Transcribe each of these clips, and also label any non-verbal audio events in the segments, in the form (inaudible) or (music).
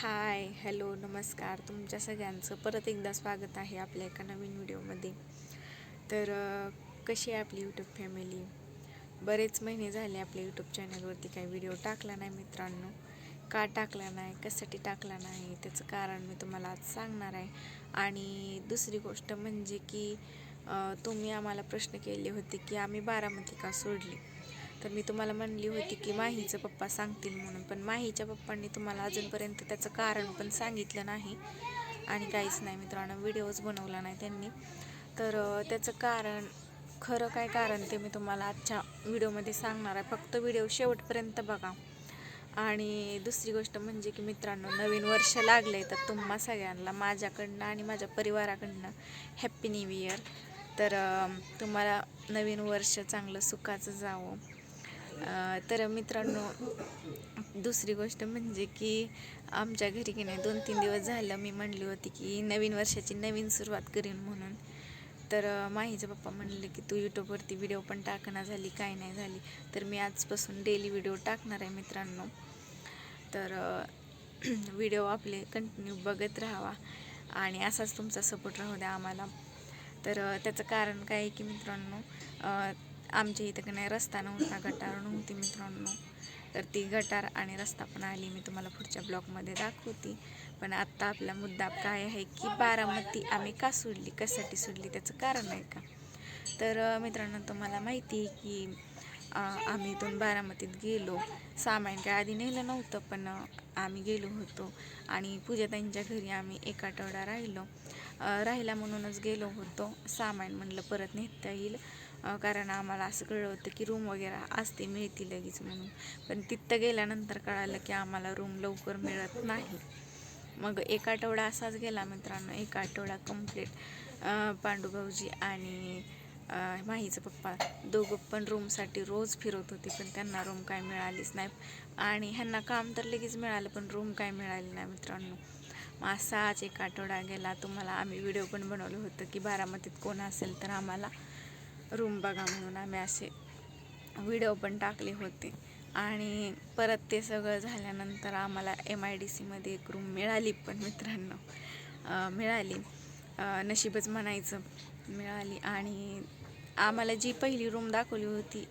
Hi hello नमस्कार. तुमच्या सगळ्यांचं परत एकदा स्वागत आहे आपल्या एका नवीन व्हिडिओमध्ये. तर कशी आहे आपली यूट्यूब फॅमिली बरेच महिने झाले आपल्या यूट्यूब चॅनलवरती काही व्हिडिओ टाकला नाही मित्रांनो. का टाकला नाही? कशासाठी टाकला नाही? त्याचं कारण मी तुम्हाला आज सांगणार आहे. आणि दुसरी गोष्ट म्हणजे की तुम्ही आम्हाला प्रश्न केले होते की आम्ही बारामती का सोडली? तर मी तुम्हाला म्हणली होती की माहीचं पप्पा सांगतील म्हणून पण माहीच्या पप्पांनी तुम्हाला अजूनपर्यंत त्याचं कारण पण सांगितलं नाही. आणि काहीच नाही मित्रांनो व्हिडिओज बनवला नाही त्यांनी. तर त्याचं कारण खरं काय कारण ते मी तुम्हाला आजच्या व्हिडिओमध्ये सांगणार आहे. फक्त व्हिडिओ शेवटपर्यंत बघा. आणि दुसरी गोष्ट म्हणजे की मित्रांनो नवीन वर्ष लागले तर तुम्हा सगळ्यांना माझ्याकडनं आणि माझ्या परिवाराकडनं हॅप्पी न्यू इयर तर तुम्हाला नवीन वर्ष चांगलं सुखाचं जावं. तर मित्रांनो दुसरी गोष्ट म्हणजे की आमच्या घरी की नाही दोन तीन दिवस झालं मी म्हणली होती की नवीन वर्षाची नवीन सुरुवात करीन म्हणून. तर माहीचे पप्पा म्हणले की तू यूट्यूबवरती व्हिडिओ पण टाकणं झाली काय नाही झाली. तर मी आजपासून डेली व्हिडिओ टाकणार आहे मित्रांनो. तर व्हिडिओ (clears throat) आपले कंटिन्यू बघत राहावा आणि असाच तुमचा सपोर्ट राहू द्या आम्हाला. तर त्याचं कारण काय आहे की मित्रांनो आमच्या इथं का नाही रस्ता नव्हता गटार नव्हती मित्रांनो. तर ती गटार आणि रस्ता पण आली मी तुम्हाला पुढच्या ब्लॉगमध्ये दाखवते. पण आत्ता आपला मुद्दा काय आहे की बारामती आम्ही का सोडली कशासाठी सोडली त्याचं कारण आहे का? तर मित्रांनो तुम्हाला माहिती आहे की आम्ही इथून बारामतीत गेलो. सामान काय आधी नेलं नव्हतं पण आम्ही गेलो होतो. आणि पूजाताईंच्या घरी आम्ही एक आठवडा राहिलो. राहिला म्हणूनच गेलो होतो. सामान म्हणलं परत नेता येईल. कारण आम्हाला असं कळलं होतं की रूम वगैरे असते मिळते लगेच म्हणून. पण तिथं गेल्यानंतर कळालं की आम्हाला रूम लवकर मिळत नाही. मग एक आठवडा असाच गेला मित्रांनो एक आठवडा कंप्लीट पांडुभाऊजी आणि माहीचं पप्पा दोघं पण रूमसाठी रोज फिरत होते पण त्यांना रूम काय मिळालीच नाही. आणि ह्यांना काम तर लगेच मिळालं पण रूम काय मिळाली नाही मित्रांनो. मग असाच एक आठवडा गेला. तुम्हाला आम्ही व्हिडिओ पण बनवलं होतं की बारामतीत कोण असेल तर आम्हाला. रूम बघा म्हणून आम्ही असे व्हिडिओ पण टाकले होते. आणि परत ते सगळं झाल्यानंतर आम्हाला एम आय डी सीमध्ये एक रूम मिळाली पण मित्रांनो. मिळाली. नशीबच म्हणायचं. मिळाली आणि आम्हाला जी पहिली रूम दाखवली होती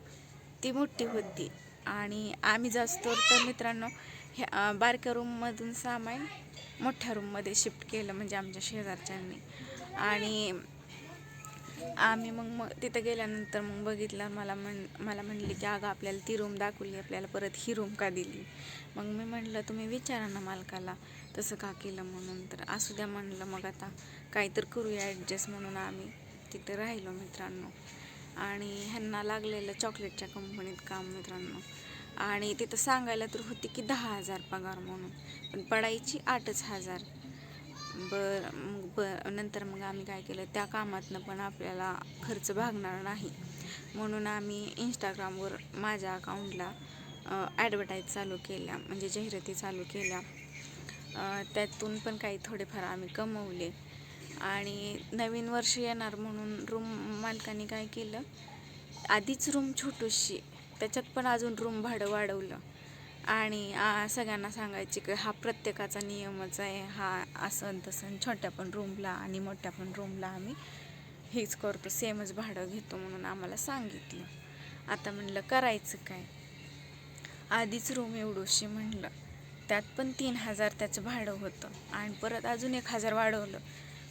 ती मोठी होती. आणि आम्ही जास्त तर मित्रांनो ह्या बारक्या रूममधून सामान मोठ्या रूममध्ये शिफ्ट केलं म्हणजे आमच्या शेजारच्यांनी. आणि आम्ही मग मग तिथं गेल्यानंतर मग बघितलं मला म्हण मला म्हणली की अगं आपल्याला ती रूम दाखवली आपल्याला परत ही रूम का दिली? मग मी म्हटलं तुम्ही विचारा ना मालकाला तसं का केलं म्हणून. तर असू द्या म्हणलं मग आता काहीतर करूया ॲडजस्ट म्हणून आम्ही तिथं राहिलो मित्रांनो. आणि ह्यांना लागलेलं चॉकलेटच्या कंपनीत काम मित्रांनो. आणि तिथं सांगायला तर होती की दहा हजार पगार म्हणून पण पडायची आठच हजार. बर मग ब नंतर मग आम्ही काय केलं त्या कामातनं पण आपल्याला खर्च भागणार नाही. म्हणून आम्ही इंस्टाग्रामवर माझ्या अकाउंटला ॲडव्हर्टाईज चालू केल्या म्हणजे जाहिराती चालू केल्या. त्यातून पण काही थोडेफार आम्ही कमवले. आणि नवीन वर्ष येणार म्हणून रूम मालकाने काय केलं आधीच रूम छोटूशी त्याच्यात पण अजून रूम भाडं वाढवलं. आणि सगळ्यांना सांगायची की हा प्रत्येकाचा नियमच आहे. हा असं तसं छोट्या पण रूमला आणि मोठ्या पण रूमला आम्ही हेच करतो. सेमच भाडं घेतो म्हणून आम्हाला सांगितलं. आता म्हणलं करायचं काय? आधीच रूम एवढीशी म्हणलं. त्यात पण तीन हजार त्याचं भाडं होतं आणि परत अजून एक हजार वाढवलं.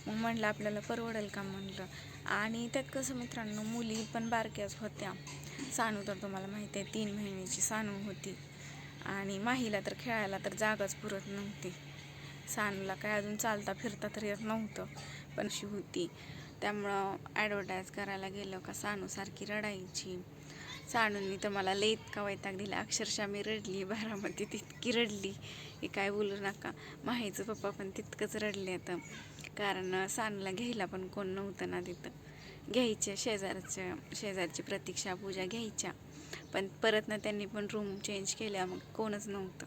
मग म्हणलं आपल्याला परवडेल का म्हणलं? आणि त्यात कसं मित्रांनो मुली पण बारक्याच होत्या. सानू तर तुम्हाला माहिती आहे तीन महिन्याची सानू होती. आणि माहीला तर खेळायला तर जागाच पुरत नव्हती. सानूला काय अजून चालता फिरता तर येत नव्हतं. पण अशी होती. त्यामुळं ॲडव्हर्टाईज करायला गेलं का सानूसारखी रडायची. सानूंनी तर मला लई इतका वैताग दिला. अक्षरशः मी रडली. बारामतीत इतकी रडली. की काय बोलू नका. माहीचं पप्पा पण तितकंच रडले आता. कारण सानूला घ्यायला पण कोण नव्हतं ना तिथं घ्यायच्या शेजारच्या शेजारची प्रतीक्षा पूजा घ्यायच्या. पण परत ना त्यांनी पण रूम चेंज केल्या मग कोणच नव्हतं.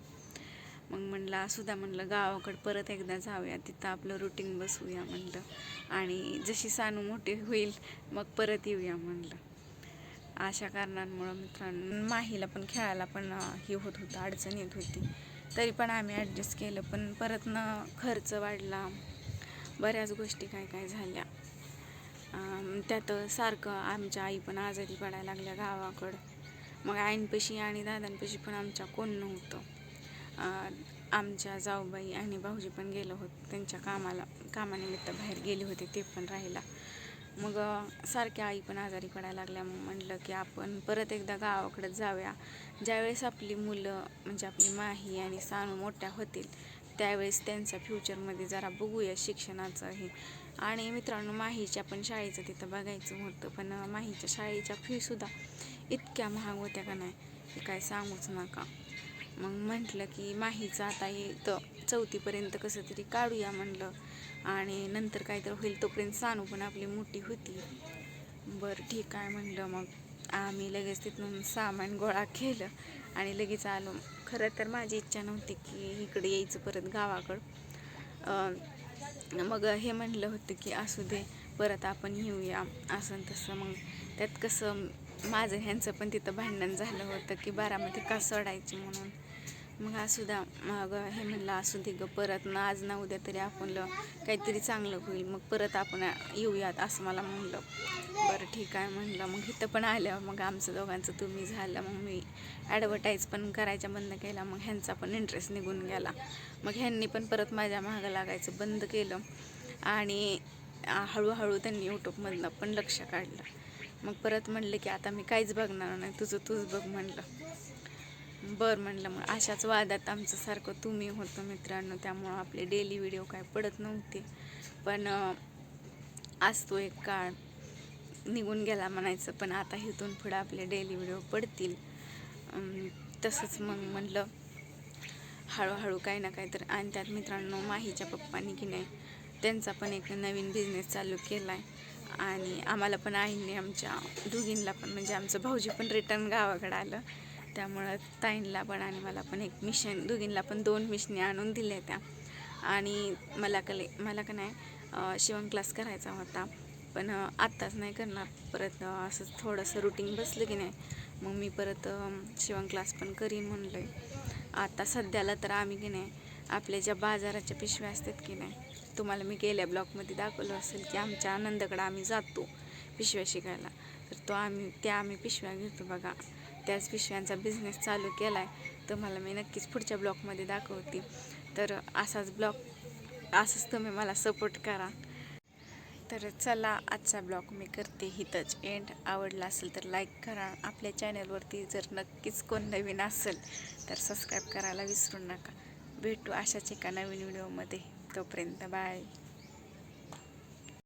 मग म्हणलं असू द्या म्हणलं गावाकडं परत एकदा जाऊया तिथं आपलं रुटीन बसूया म्हणलं. आणि जशी सानू मोठी होईल मग परत येऊया म्हणलं. अशा कारणांमुळं मित्रांनो माहीला पण खेळायला पण हे होत होतं अडचण येत होती. तरी पण आम्ही ॲडजस्ट केलं पण परत न खर्च वाढला. बऱ्याच गोष्टी काय काय झाल्या. त्यात सारखं आमच्या आई पण आजारी पडायला लागल्या गावाकडं. मग आईंपाशी आणि दादांपाशी पण आमच्या कोण नव्हतं. आमच्या जाऊबाई आणि भाऊजी पण गेलं होतं त्यांच्या कामाला कामानिमित्त बाहेर गेले होते ते पण राहिला मग सारख्या आई पण आजारी पडायला लागल्या. मग म्हटलं की आपण परत एकदा गावाकडे जाऊया. ज्यावेळेस आपली मुलं म्हणजे आपली माही आणि सानू मोठ्या होतील त्यावेळेस त्यांच्या फ्युचरमध्ये जरा बघूया शिक्षणाचं हे. आणि मित्रांनो माहीच्या पण शाळेचं तिथं बघायचं होतं पण माहीच्या शाळेच्या फीसुद्धा इतक्या महाग होत्या का नाही की काय सांगूच नका. मग म्हटलं की माहीचं आता इथं चौथीपर्यंत कसं तरी काढूया म्हणलं. आणि नंतर काय तर होईल तोपर्यंत सानू पण आपली मोठी होती. बरं ठीक आहे म्हणलं मग. आम्ही लगेच तिथून सामान गोळा केलं आणि लगेच आलो. खरं तर माझी इच्छा नव्हती की इकडे यायचं परत गावाकडं. मग हे म्हणलं होतं की असू दे परत आपण येऊया असं तसं. मग त्यात कसं माझं ह्यांचं पण तिथं भांडण झालं होतं की बारामती का सोडायची म्हणून. मग असू मग हे म्हणलं असू दे ग परत ना आज ना उद्या तरी आपण काहीतरी चांगलं होईल. मग परत आपण येऊयात असं मला म्हणलं. बरं ठीक आहे म्हणलं. मग इथं पण आलं मग आमचं दोघांचं तुम्ही झालं मग मी ॲडव्हर्टाईज पण करायच्या बंद केला मग ह्यांचा पण इंटरेस्ट निघून गेला. मग ह्यांनी पण परत माझ्या मागं लागायचं बंद केलं. आणि हळूहळू त्यांनी यूट्यूबमधनं पण लक्ष काढलं. मग परत म्हणलं की आता मी काहीच बघणार नाही तुझं तूच बघ म्हणलं. बरं म्हणलं मग अशाच वादात आमचं सारखं तुम्ही होतं मित्रांनो. त्यामुळं आपले डेली व्हिडिओ काय पडत नव्हते. पण असतो एक काळ. निघून गेला म्हणायचं पण आता इथून पुढं आपले डेली व्हिडिओ पडतील. तसंच मग म्हणलं हळूहळू काही ना काही तर आणि त्यात मित्रांनो. माहीच्या पप्पांनी की नाही त्यांचा पण एक नवीन बिझनेस चालू केला आहे आणि आम्हाला पण आईने आमच्या दोघींना पण म्हणजे आमचं भाऊजी पण रिटर्न गावाकडे आलं. त्यामुळं ताईंला पण आणि मला पण एक मिशन दोघींना पण दोन मिशनी आणून दिल्या त्या. आणि मला कले मला का नाही शिवण क्लास करायचा होता. पण आत्ताच नाही करणार. परत असं थोडंसं रुटीन बसलं की नाही मग मी परत शिवण क्लास पण करीन म्हणलं आहे आता सध्याला तर आम्ही की नाही आपल्या ज्या बाजाराच्या पिशव्या असतात की नाही तुम्हाला मी गेल्या ब्लॉकमध्ये दाखवलं असेल की आमच्या आनंदाकडं आम्ही जातो पिशव्या शिकायला. तर तो आम्ही त्या आम्ही पिशव्या घेतो बघा. त्याच पिशव्यांचा बिझनेस चालू केला आहे तुम्हाला मी नक्कीच पुढच्या ब्लॉगमध्ये दाखवते. तर असाच ब्लॉग असंच तुम्ही मला सपोर्ट करा. तर चला आजचा ब्लॉग मी करते हितच एंड आवडला असेल तर लाईक करा. आपल्या चॅनलवरती जर नक्कीच कोण नवीन असेल तर सबस्क्राईब करायला विसरू नका. भेटू अशाच एका नवीन व्हिडिओमध्ये तोपर्यंत बाय